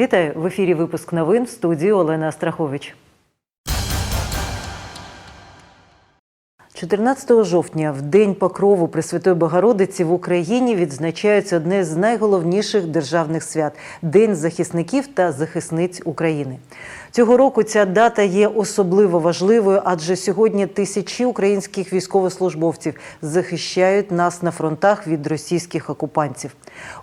Вітаю в ефірі. Випуск новин в студії Олена Астрахович. 14 жовтня, в день покрову Пресвятої Богородиці в Україні відзначається одне з найголовніших державних свят День захисників та захисниць України. Цього року ця дата є особливо важливою, адже сьогодні тисячі українських військовослужбовців захищають нас на фронтах від російських окупантів.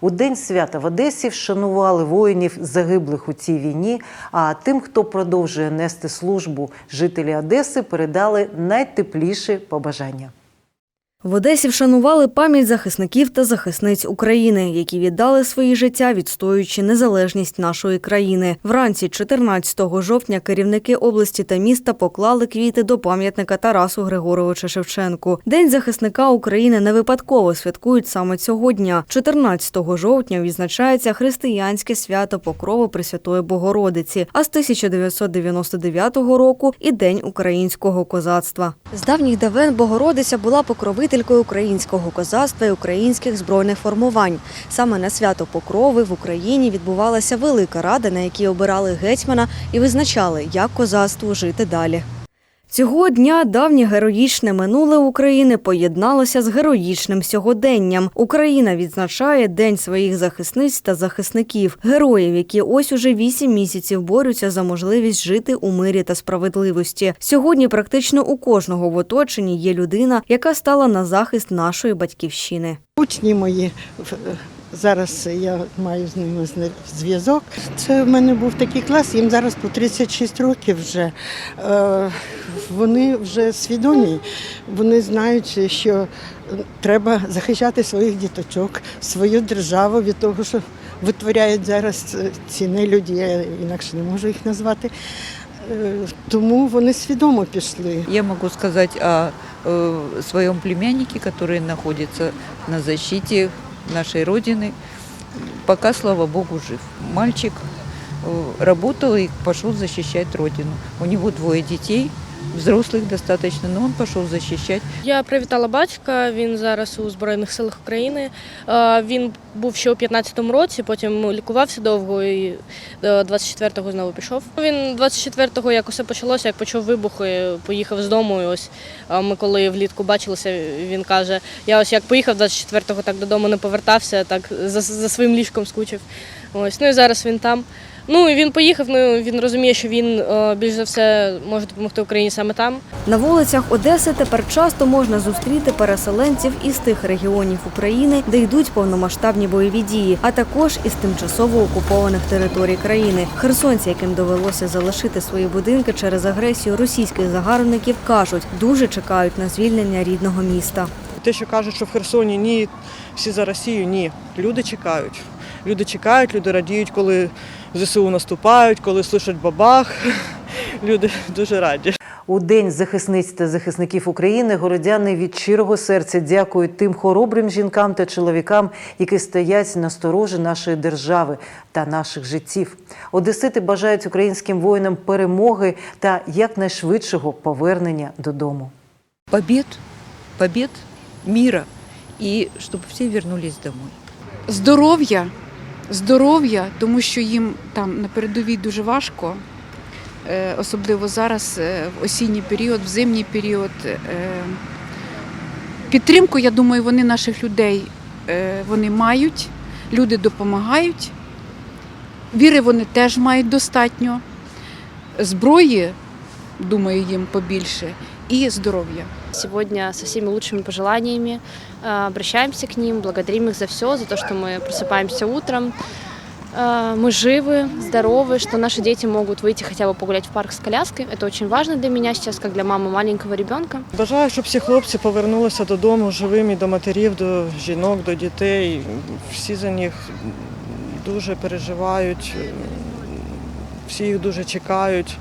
У день свята в Одесі вшанували воїнів загиблих у цій війні. А тим, хто продовжує нести службу, жителі Одеси передали найтепліші побажання. В Одесі вшанували пам'ять захисників та захисниць України, які віддали свої життя, відстоюючи незалежність нашої країни. Вранці, 14 жовтня, керівники області та міста поклали квіти до пам'ятника Тарасу Григоровича Шевченку. День захисника України не випадково святкують саме цього дня. 14 жовтня відзначається християнське свято Покрови Пресвятої Богородиці, а з 1999 року і День українського козацтва. З давніх давен Богородиця була покровителькою українського козацтва і українських збройних формувань. Саме на свято Покрови в Україні відбувалася велика рада, на якій обирали гетьмана і визначали, як козацтву жити далі. Цього дня давнє героїчне минуле України поєдналося з героїчним сьогоденням. Україна відзначає День своїх захисниць та захисників, героїв, які ось уже вісім місяців борються за можливість жити у мирі та справедливості. Сьогодні практично у кожного в оточенні є людина, яка стала на захист нашої батьківщини. Учні мої в- зараз я маю з ними зв'язок. Це в мене був такий клас, їм зараз по 36 років вже. Е, Вони вже свідомі, вони знають, що треба захищати своїх діточок, свою державу від того, що витворяють зараз ці нелюді, я інакше не можу їх назвати. Е, Тому вони свідомо пішли. Я могу сказать о своем племяннике, который находится на защите нашей Родины. Пока, слава Богу, жив. Мальчик э, работал и пошел защищать Родину. У него двое детей, взрослых достаточно, но он пошел защищать. Я привітала батька. Він зараз у Збройних силах України. Е, Він був ще у 15-му році, потім лікувався довго і до 24-го знову пішов. Він 24-го, як усе почалося, як почув вибухи, поїхав з дому. І ось е, ми коли влітку бачилися, він каже: я ось як поїхав 24-го, так додому не повертався, так за, за своїм ліжком скучив. Ось ну і зараз він там. Ну і він поїхав. Ну він розуміє, що він е, більш за все може допомогти Україні саме там. На вулицях Одеси тепер часто можна зустріти переселенців із тих регіонів України, де йдуть повномасштабні бойові дії, а також із тимчасово окупованих територій країни. Херсонці, яким довелося залишити свої будинки через агресію російських загарбників, кажуть, дуже чекають на звільнення рідного міста. Те, що кажуть, що в Херсоні ні, всі за Росію, ні. Люди чекають. Люди чекають, люди радіють, коли ЗСУ наступають, коли слышать бабах. Люди дуже раді. У День захисниць та захисників України городяни від щирого серця дякують тим хоробрим жінкам та чоловікам, які стоять на сторожі нашої держави та наших життів. Одесити бажають українським воїнам перемоги та якнайшвидшого повернення додому. Побед, побед мира, и чтобы все вернулись домой. здоров'я, здоров'я, тому що їм там на передовій дуже важко, е, особливо зараз, е, в осінній період, в зимній період. Е, Підтримку, я думаю, вони наших людей вони мають, люди допомагають. Віри вони теж мають достатньо. Зброї, думаю, їм побільше, і здоров'я Сегодня со всеми лучшими пожеланиями э, обращаемся к ним, благодарим их за все, за то, что мы просыпаемся утром, э, мы живы, здоровы, что наши дети могут выйти хотя бы погулять в парк с коляской. Это очень важно для меня сейчас, как для мамы маленького ребенка. Бажаю, щоб всі хлопці повернулися додому живими до матерів, до жінок, до дітей. Всі за них дуже переживають, всі їх дуже чекають.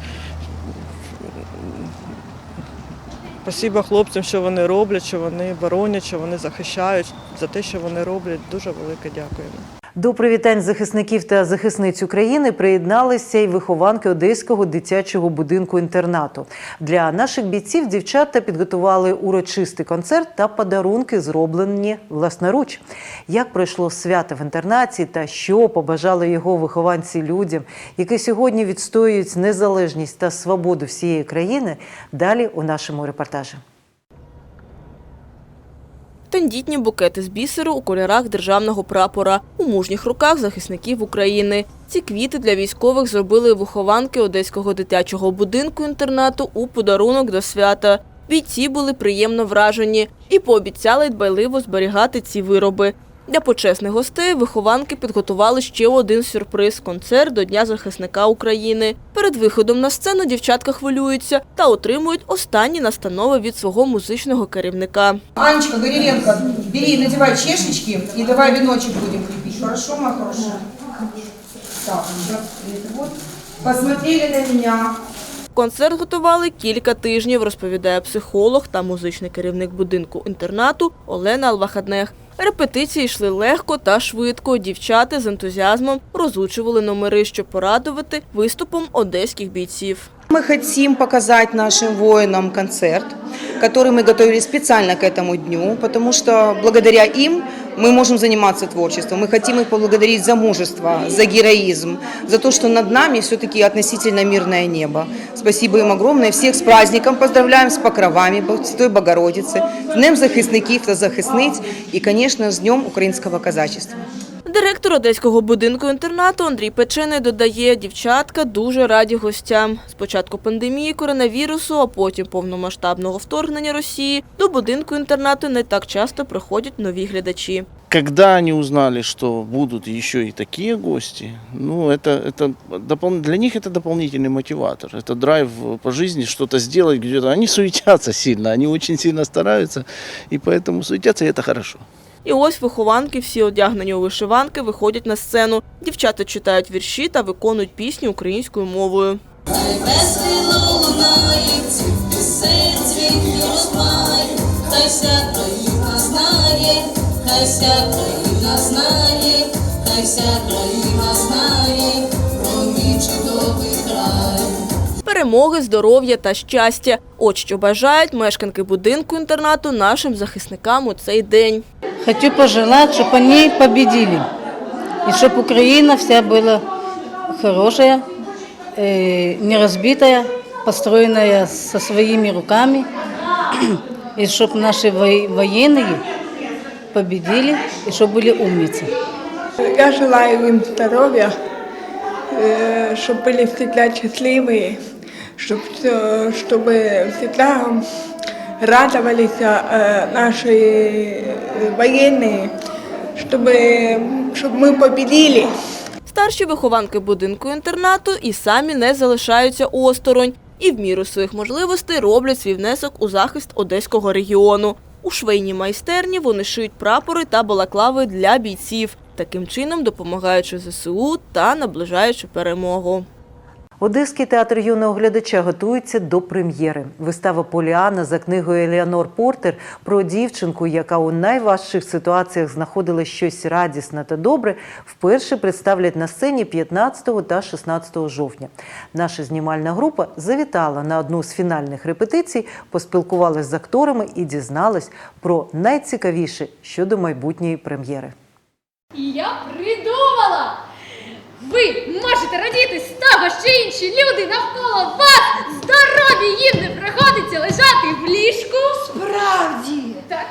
Спасибо хлопцям, що вони роблять, що вони боронять, що вони захищають. За те, що вони роблять, дуже велике дякуємо. До привітань захисників та захисниць України приєдналися й вихованки Одеського дитячого будинку інтернату. Для наших бійців дівчата підготували урочистий концерт та подарунки, зроблені власноруч. Як пройшло свято в інтернаті та що побажали його вихованці людям, які сьогодні відстоюють незалежність та свободу всієї країни, далі у нашому репортажі. Тендітні букети з бісеру у кольорах державного прапора у мужніх руках захисників України. Ці квіти для військових зробили вихованки одеського дитячого будинку інтернату у подарунок до свята. Бійці були приємно вражені і пообіцяли дбайливо зберігати ці вироби. Для почесних гостей вихованки підготували ще один сюрприз концерт до Дня захисника України. Перед виходом на сцену дівчатка хвилюються та отримують останні настанови від свого музичного керівника. Анечка Гореленко, бери, надевай чешечки и давай веночек будем крепить. Хорошо, моя хорошая? Так. Посмотрели на меня. Концерт готували кілька тижнів, розповідає психолог та музичний керівник будинку інтернату Олена Алвахаднех. Репетиції йшли легко та швидко. Дівчата з ентузіазмом розучували номери, щоб порадувати виступом одеських бійців. Мы хотим показать нашим воинам концерт, который мы готовили специально к этому дню, потому что благодаря им мы можем заниматься творчеством. Мы хотим их поблагодарить за мужество, за героизм, за то, что над нами все-таки относительно мирное небо. Спасибо им огромное. Всех с праздником поздравляем, с покровами Святой Богородицы, с Днем захисників та захисниць и, конечно, с Днем українського казачества. Директор одеського будинку інтернату Андрій Печений додає, дівчатка дуже раді гостям. Спочатку пандемії коронавірусу, а потім повномасштабного вторгнення Росії до будинку інтернату не так часто приходять нові глядачі. Когда они узнали, что будут еще и такие гости, ну, это, это допол- для них это дополнительный мотиватор. Это драйв по жизни, что-то сделать где-то. Они суетятся сильно, они очень сильно стараются, и поэтому суетятся, и это хорошо. І ось вихованки, всі одягнені у вишиванки, виходять на сцену. Дівчата читають вірші та виконують пісні українською мовою. Хай вся вся країна знає, про мій чудовий край Перемоги, здоров'я та щастя. От що бажають мешканки будинку інтернату нашим захисникам у цей день. Хочу пожелать, чтобы они победили. И чтобы Украина вся была хорошая, э, не разбитая, построенная со своими руками. И чтобы наши вои- военные победили, и чтобы были умницы. Я желаю им здоровья, э, чтобы были всегда счастливые, чтобы, чтобы всегда радовались э, наши э, военные, чтобы, чтобы мы победили. Старші вихованки будинку інтернату і самі не залишаються осторонь. І в міру своїх можливостей роблять свій внесок у захист одеського регіону. У швейній майстерні вони шиють прапори та балаклави для бійців, таким чином допомагаючи ЗСУ та наближаючи перемогу. Одеський театр юного глядача готується до прем'єри. Вистава Поліана за книгою Еліанор Портер про дівчинку, яка у найважчих ситуаціях знаходила щось радісне та добре, вперше представлять на сцені 15 та 16 жовтня. Наша знімальна група завітала на одну з фінальних репетицій, поспілкувалася з акторами і дізналась про найцікавіше щодо майбутньої прем'єри. І я придумала! Ви можете радіти з того, що інші люди навколо вас здорові їм не приходиться лежати в ліжку. Справді! Так.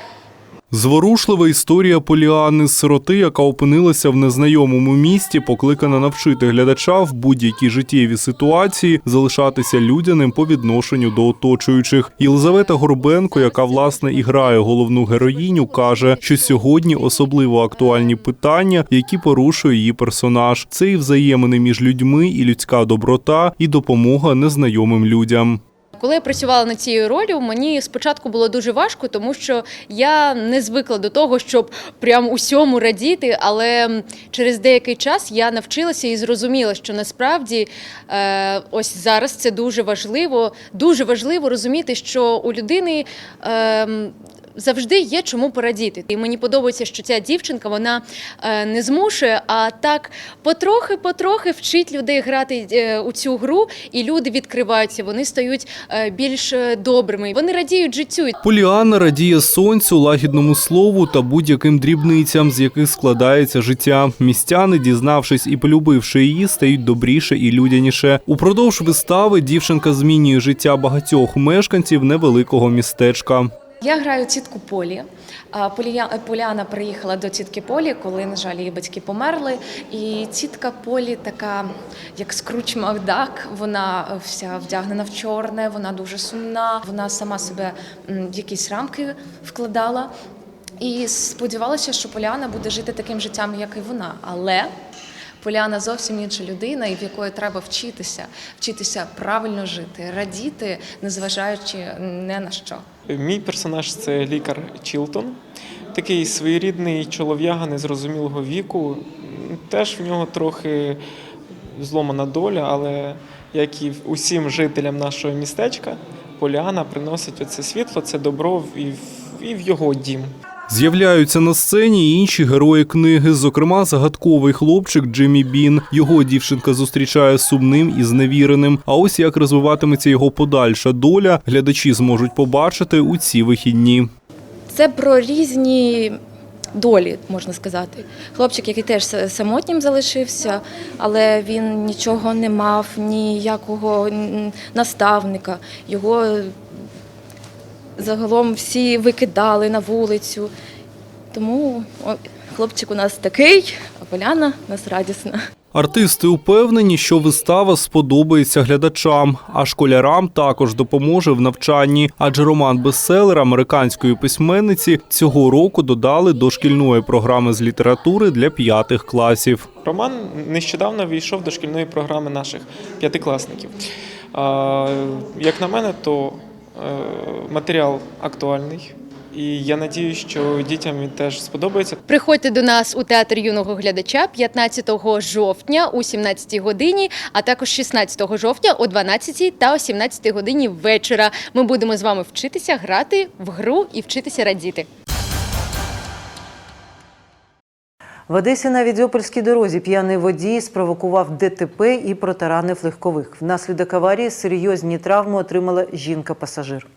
Зворушлива історія Поліани сироти, яка опинилася в незнайомому місті, покликана навчити глядача в будь-якій життєвій ситуації залишатися людяним по відношенню до оточуючих. Єлизавета Горбенко, яка власне і грає головну героїню, каже, що сьогодні особливо актуальні питання, які порушує її персонаж. Це і взаємини між людьми, і людська доброта, і допомога незнайомим людям. Коли я працювала над цією ролью, мені спочатку було дуже важко, тому що я не звикла до того, щоб прям усьому радіти. Але через деякий час я навчилася і зрозуміла, що насправді е, ось зараз це дуже важливо. Дуже важливо розуміти, що у людини. Завжди є чому порадіти. І мені подобається, що ця дівчинка вона е, не змушує, а так потрохи-потрохи вчить людей грати е, у цю гру, і люди відкриваються, вони стають е, більш добрими. Вони радіють життю. Поліанна радіє сонцю, лагідному слову та будь-яким дрібницям, з яких складається життя. Містяни, дізнавшись і полюбивши її, стають добріше і людяніше. Упродовж вистави дівчинка змінює життя багатьох мешканців невеликого містечка. Я граю тітку Полі. А, Полія- Поліана приїхала до тітки Полі, коли, на жаль, її батьки померли. І тітка Полі така, як скруч Макдак, вона вся вдягнена в чорне, вона дуже сумна, вона сама себе в якісь рамки вкладала. І сподівалася, що Поліана буде жити таким життям, як і вона. Але Поліана зовсім інша людина, і в якої треба вчитися, вчитися правильно жити, радіти, незважаючи не на що. Мій персонаж це лікар Чілтон, такий своєрідний чолов'яга незрозумілого віку. Теж в нього трохи зломана доля, але як і усім жителям нашого містечка, Поліана приносить оце світло, це добро і в, і в його дім. З'являються на сцені і інші герої книги, зокрема загадковий хлопчик Джиммі Бін. Його дівчинка зустрічає сумним і зневіреним. А ось як розвиватиметься його подальша доля, глядачі зможуть побачити у ці вихідні. Це про різні долі, можна сказати. Хлопчик, який теж самотнім залишився, але він нічого не мав, ніякого наставника. Його загалом всі викидали на вулицю. Тому о, хлопчик у нас такий, а Поляна у нас радісна. Артисти упевнені, що вистава сподобається глядачам, а школярам також допоможе в навчанні. Адже роман бестселер американської письменниці цього року додали до шкільної програми з літератури для п'ятих класів. Роман нещодавно війшов до шкільної програми наших п'ятикласників. Як на мене, то матеріал актуальний, і я надію, що дітям він теж сподобається. Приходьте до нас у театр юного глядача 15 жовтня о 17 годині, а також 16 жовтня о 12 та о 17 годині вечора. Ми будемо з вами вчитися грати в гру і вчитися радіти. В Одесі на Відьопольській дорозі п'яний водій спровокував ДТП і протаранив легкових. Внаслідок аварії серйозні травми отримала жінка-пасажир.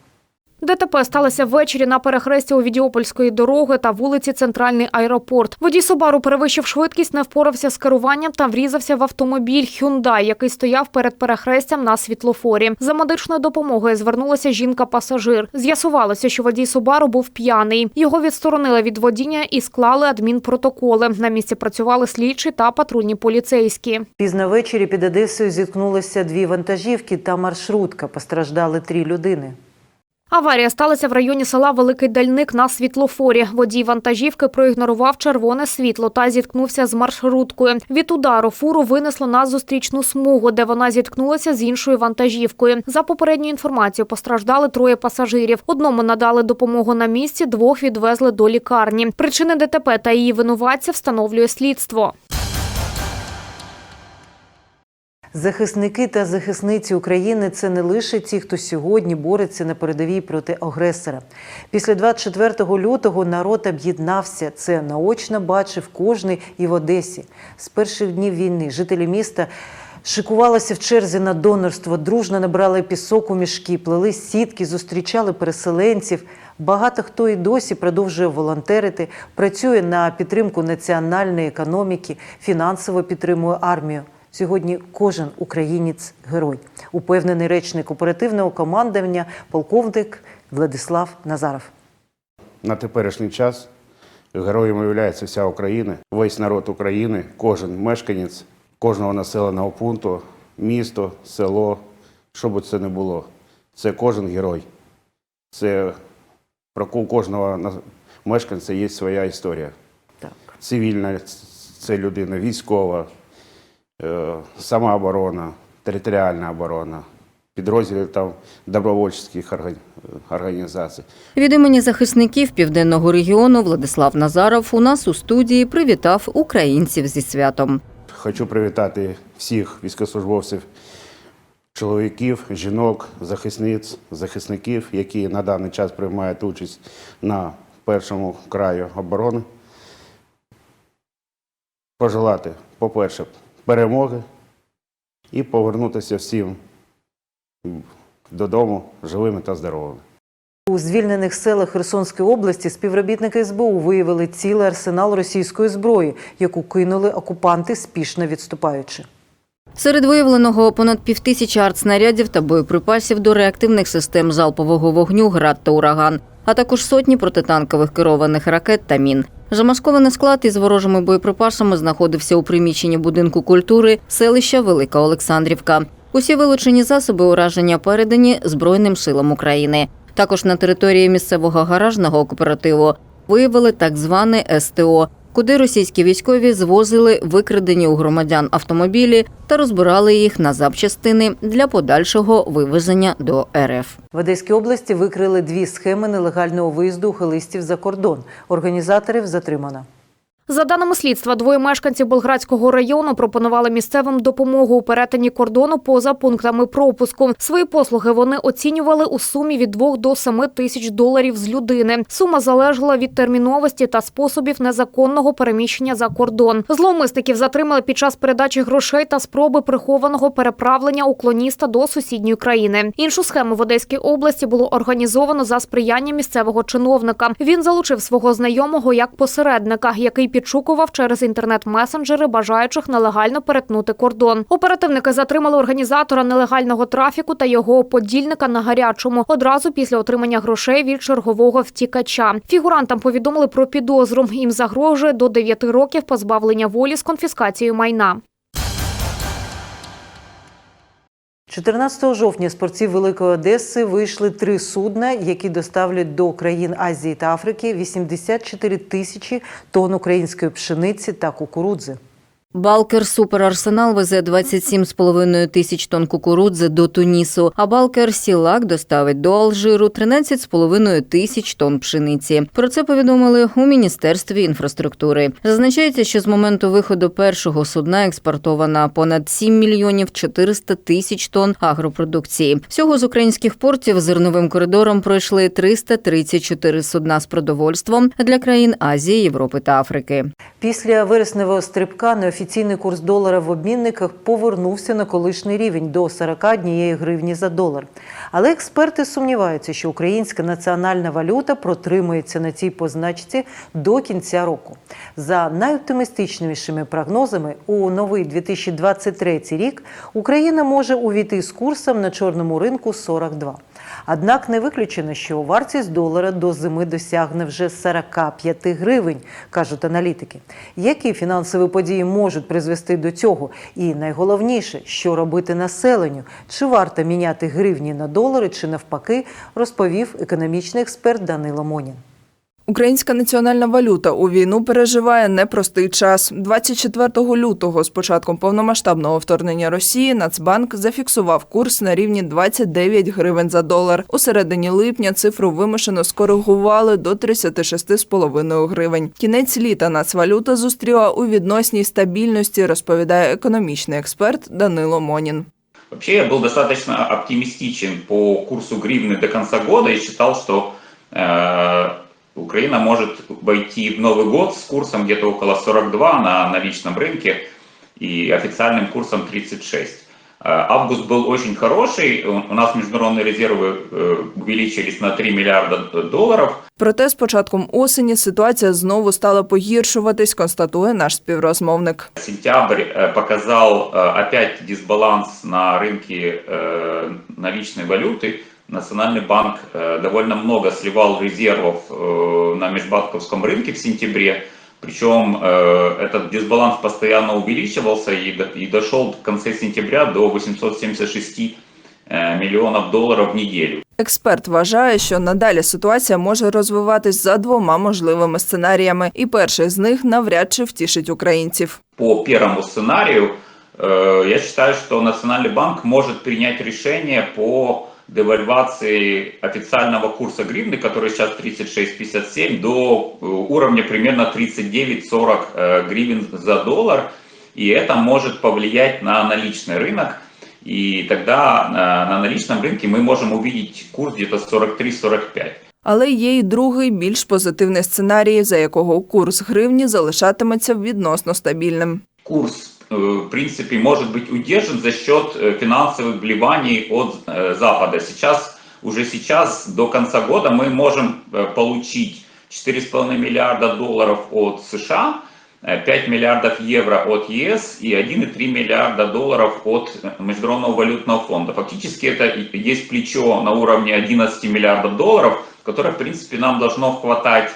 ДТП сталося ввечері на перехресті у Відіопольської дороги та вулиці Центральний аеропорт. Водій Собару перевищив швидкість, не впорався з керуванням та врізався в автомобіль Hyundai, який стояв перед перехрестям на світлофорі. За медичною допомогою звернулася жінка-пасажир. З'ясувалося, що водій Собару був п'яний. Його відсторонили від водіння і склали адмінпротоколи. На місці працювали слідчі та патрульні поліцейські. Пізно ввечері під Одесою зіткнулися дві вантажівки та маршрутка. Постраждали три людини. Аварія сталася в районі села Великий Дальник на світлофорі. Водій вантажівки проігнорував червоне світло та зіткнувся з маршруткою. Від удару фуру винесло на зустрічну смугу, де вона зіткнулася з іншою вантажівкою. За попередньою інформацією, постраждали троє пасажирів. Одному надали допомогу на місці, двох відвезли до лікарні. Причини ДТП та її винуватця встановлює слідство. Захисники та захисниці України це не лише ті, хто сьогодні бореться на передовій проти агресора. Після 24 лютого народ об'єднався. Це наочно бачив кожний і в Одесі. З перших днів війни жителі міста шикувалися в черзі на донорство, дружно набрали пісок у мішки, плели сітки, зустрічали переселенців. Багато хто і досі продовжує волонтерити, працює на підтримку національної економіки, фінансово підтримує армію. Сьогодні кожен українець герой, упевнений речник оперативного командування, полковник Владислав Назаров. На теперішній час героєм є вся Україна, весь народ України, кожен мешканець кожного населеного пункту, місто, село, що би це не було. Це кожен герой. Це про кожного мешканця є своя історія. Так. Цивільна це людина, військова, самооборона, територіальна оборона, підрозділи там добровольчих організацій. Від імені захисників південного регіону Владислав Назаров у нас у студії привітав українців зі святом. Хочу привітати всіх військовослужбовців чоловіків, жінок, захисниць, захисників, які на даний час приймають участь на першому краю оборони. Пожелати, по-перше, перемоги і повернутися всім додому живими та здоровими. У звільнених селах Херсонської області співробітники СБУ виявили цілий арсенал російської зброї, яку кинули окупанти, спішно відступаючи. Серед виявленого понад півтисячі артснарядів та боєприпасів до реактивних систем залпового вогню «Град» та «Ураган», а також сотні протитанкових керованих ракет та мін. Замаскований склад із ворожими боєприпасами знаходився у приміщенні будинку культури селища Велика Олександрівка. Усі вилучені засоби ураження передані Збройним силам України. Також на території місцевого гаражного кооперативу виявили так зване СТО, куди російські військові звозили викрадені у громадян автомобілі та розбирали їх на запчастини для подальшого вивезення до РФ. В Одеській області викрили дві схеми нелегального виїзду ухилистів за кордон. Організаторів затримано. За даними слідства, двоє мешканців Болградського району пропонували місцевим допомогу у перетині кордону поза пунктами пропуску. Свої послуги вони оцінювали у сумі від 2 до 7 тисяч доларів з людини. Сума залежала від терміновості та способів незаконного переміщення за кордон. Зловмисників затримали під час передачі грошей та спроби прихованого переправлення уклоніста до сусідньої країни. Іншу схему в Одеській області було організовано за сприяння місцевого чиновника. Він залучив свого знайомого як посередника, який підшукував через інтернет-месенджери бажаючих нелегально перетнути кордон. Оперативники затримали організатора нелегального трафіку та його подільника на гарячому одразу після отримання грошей від чергового втікача. Фігурантам повідомили про підозру. Їм загрожує до 9 років позбавлення волі з конфіскацією майна. 14 жовтня з Великої Одеси вийшли три судна, які доставлять до країн Азії та Африки 84 тисячі тонн української пшениці та кукурудзи. Балкер Суперарсенал везе 27,5 тисяч тонн кукурудзи до Тунісу, а Балкер Сілак доставить до Алжиру 13,5 тисяч тонн пшениці. Про це повідомили у міністерстві інфраструктури. Зазначається, що з моменту виходу першого судна експортовано понад 7 мільйонів 400 тисяч тонн агропродукції. Всього з українських портів зерновим коридором пройшли 334 судна з продовольством для країн Азії, Європи та Африки. Після вересневого стрибка неофіційний курс долара в обмінниках повернувся на колишній рівень до 41 гривні за долар. Але експерти сумніваються, що українська національна валюта протримується на цій позначці до кінця року. За найоптимістичнішими прогнозами, у новий 2023 рік Україна може увійти з курсом на чорному ринку 42. Однак не виключено, що вартість долара до зими досягне вже 45 гривень, кажуть аналітики. Які фінансові події можуть призвести до цього? І найголовніше, що робити населенню? Чи варто міняти гривні на долари, чи навпаки, розповів економічний експерт Данило Монін. Українська національна валюта у війну переживає непростий час. 24 лютого, з початком повномасштабного вторгнення Росії, Нацбанк зафіксував курс на рівні 29 гривень за долар. У середині липня цифру вимушено скоригували до 36,5 гривень. Кінець літа нацвалюта зустріла у відносній стабільності, розповідає економічний експерт Данило Монін. Вообще я был достаточно оптимистичен по курсу гривны до конца года и считал, что э, Украина может войти в Новый год с курсом где-то около 42 на наличном рынке и официальным курсом 36. Э, Август был очень хороший, у у нас международные резервы э, увеличились на 3 миллиарда долларов. Проте з початком осені ситуація знову стала погіршуватись, констатує наш співрозмовник. Сентябрь э, показал э, опять дисбаланс на рынке э, наличной валюты. Национальный банк э, довольно много сливал резервов э, на межбанковском рынке в сентябре. Причем э, этот дисбаланс постоянно увеличивался и, до- и дошел в конце сентября до 876 э, миллионов долларов в неделю. Експерт вважає, що надалі ситуація може розвиватись за двома можливими сценаріями, і перший з них навряд чи втішить українців. По первому сценарию, э, я считаю, что Национальный банк может принять решение по девальвации официального курса гривны, который сейчас 36,57, до э, уровня примерно 39-40 э, гривен за доллар. И это может повлиять на наличный рынок. И тогда э, на наличном рынке мы можем увидеть курс где-то 43-45. Але є й другий більш позитивний сценарій, за якого курс гривні залишатиметься відносно стабільним. Курс, э, в принципе, может быть удержан за счет э, финансовых вливаний от э, Запада. Сейчас, уже сейчас, до конца года мы можем э, получить 4,5 миллиарда долларов от США, э, 5 миллиардов евро от ЕС и 1,3 миллиарда долларов от э, Международного валютного фонда. Фактически это есть плечо на уровне 11 миллиардов долларов, которое, в принципе, нам должно хватать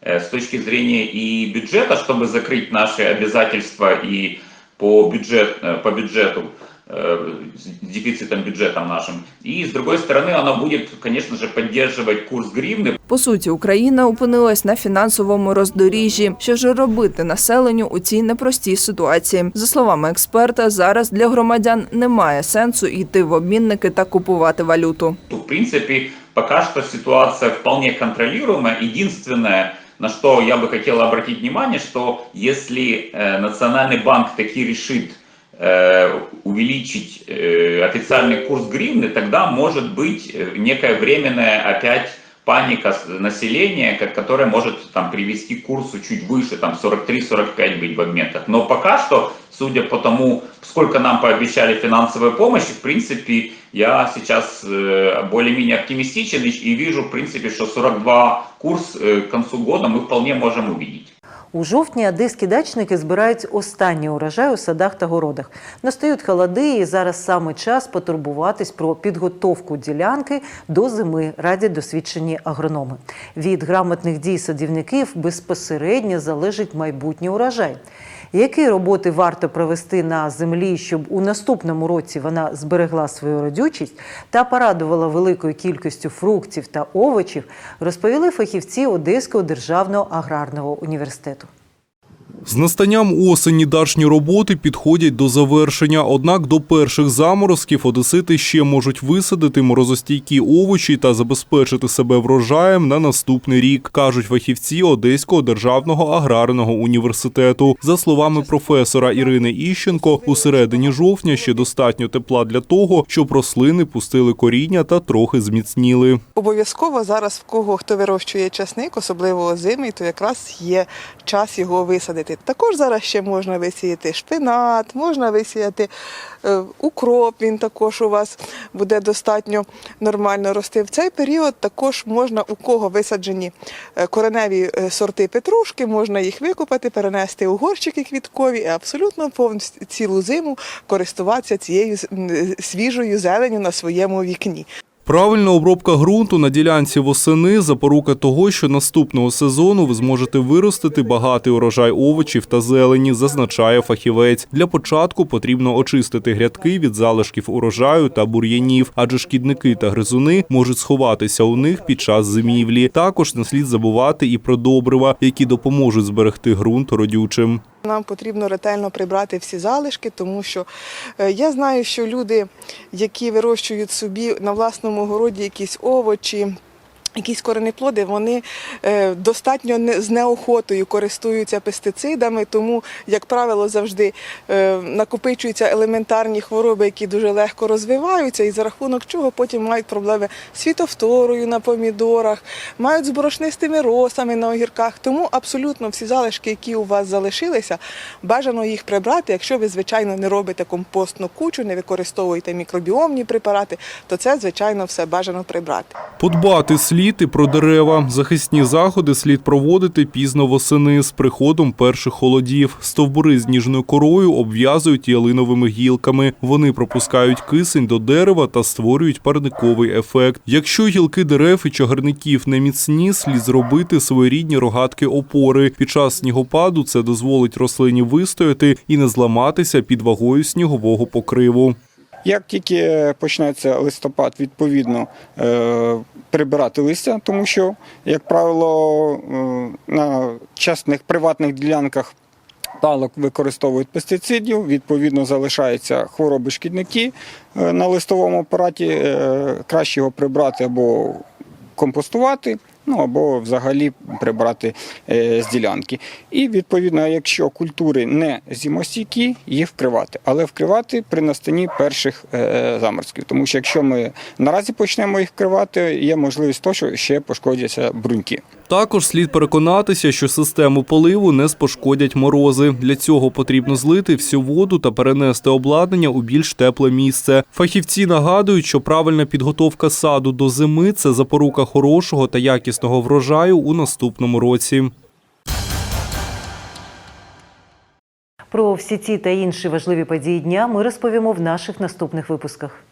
э, с точки зрения и бюджета, чтобы закрыть наши обязательства и по, бюджет, э, по бюджету, э, с дефицитом бюджетом нашим. И с другой стороны, оно будет, конечно же, поддерживать курс гривны, По суті, Україна опинилась на фінансовому роздоріжжі. Що ж робити населенню у цій непростій ситуації? За словами експерта, зараз для громадян немає сенсу йти в обмінники та купувати валюту. В принципе, пока что ситуация вполне контролируемая. Единственное, на что я бы хотел обратить внимание, что если э, Национальный банк таки решит э, увеличить э, официальный курс гривны, тогда может быть некая временная опять паника населения, ко- которая может там, привести к курсу чуть выше, там 43-45 быть в обменах. Но пока что, судя по тому, сколько нам пообещали финансовой помощи, в принципе, я сейчас э, более-менее оптимистичен и, и вижу, в принципе, что 42 курс э, к концу года мы вполне можем увидеть. У жовтні одеські дачники збирають останній урожай у садах та городах. Настають холоди, і зараз саме час потурбуватись про підготовку ділянки до зими, радять досвідчені агрономи. Від грамотних дій садівників безпосередньо залежить майбутній урожай. Які роботи варто провести на землі, щоб у наступному році вона зберегла свою родючість та порадувала великою кількістю фруктів та овочів, розповіли фахівці Одеського державного аграрного університету. З настанням осені дачні роботи підходять до завершення. Однак до перших заморозків одесити ще можуть висадити морозостійкі овочі та забезпечити себе врожаєм на наступний рік, кажуть фахівці Одеського державного аграрного університету. За словами професора Ірини Іщенко, у середині жовтня ще достатньо тепла для того, щоб рослини пустили коріння та трохи зміцніли. Обов'язково зараз в кого хто вирощує часник, особливо озимий, то якраз є час його висадити. Також зараз ще можна висіяти шпинат, можна висіяти е, укроп, він також у вас буде достатньо нормально рости. В цей період також можна, у кого висаджені е, кореневі е, сорти петрушки, можна їх викопати, перенести у горщики квіткові і абсолютно повністю цілу зиму користуватися цією свіжою зеленю на своєму вікні. Правильна обробка ґрунту на ділянці восени запорука того, що наступного сезону ви зможете виростити багатий урожай овочів та зелені, зазначає фахівець. Для початку потрібно очистити грядки від залишків урожаю та бур'янів, адже шкідники та гризуни можуть сховатися у них під час зимівлі. Також не слід забувати і про добрива, які допоможуть зберегти ґрунт родючим. Нам потрібно ретельно прибрати всі залишки, тому що е, я знаю, що люди, які вирощують собі на власному городі якісь овочі. Якісь коренеплоди, вони е, достатньо з неохотою користуються пестицидами, тому, як правило, завжди е, накопичуються елементарні хвороби, які дуже легко розвиваються, і за рахунок чого потім мають проблеми з фітофторою на помідорах, мають з борошнистими росами на огірках. Тому абсолютно всі залишки, які у вас залишилися, бажано їх прибрати. Якщо ви, звичайно, не робите компостну кучу, не використовуєте мікробіомні препарати, то це, звичайно, все бажано прибрати. Подбати слід і про дерева. Захисні заходи слід проводити пізно восени з приходом перших холодів. Стовбури з ніжною корою обв'язують ялиновими гілками. Вони пропускають кисень до дерева та створюють парниковий ефект. Якщо гілки дерев і чагарників не міцні, слід зробити своєрідні рогатки опори. Під час снігопаду це дозволить рослині вистояти і не зламатися під вагою снігового покриву. Як тільки почнеться листопад, відповідно е, прибирати листя, тому що, як правило, е, на частних приватних ділянках палок використовують пестицидів, відповідно залишаються хвороби шкідники е, на листовому апараті. Краще його прибрати або компостувати. Ну або взагалі прибрати е, з ділянки. І відповідно, якщо культури не зімостійкі, їх вкривати, але вкривати при настанні перших е, заморозків. Тому що якщо ми наразі почнемо їх вкривати, є можливість того, що ще пошкодяться бруньки. Також слід переконатися, що систему поливу не спошкодять морози. Для цього потрібно злити всю воду та перенести обладнання у більш тепле місце. Фахівці нагадують, що правильна підготовка саду до зими це запорука хорошого та якісного врожаю у наступному році. Про всі ці та інші важливі події дня ми розповімо в наших наступних випусках.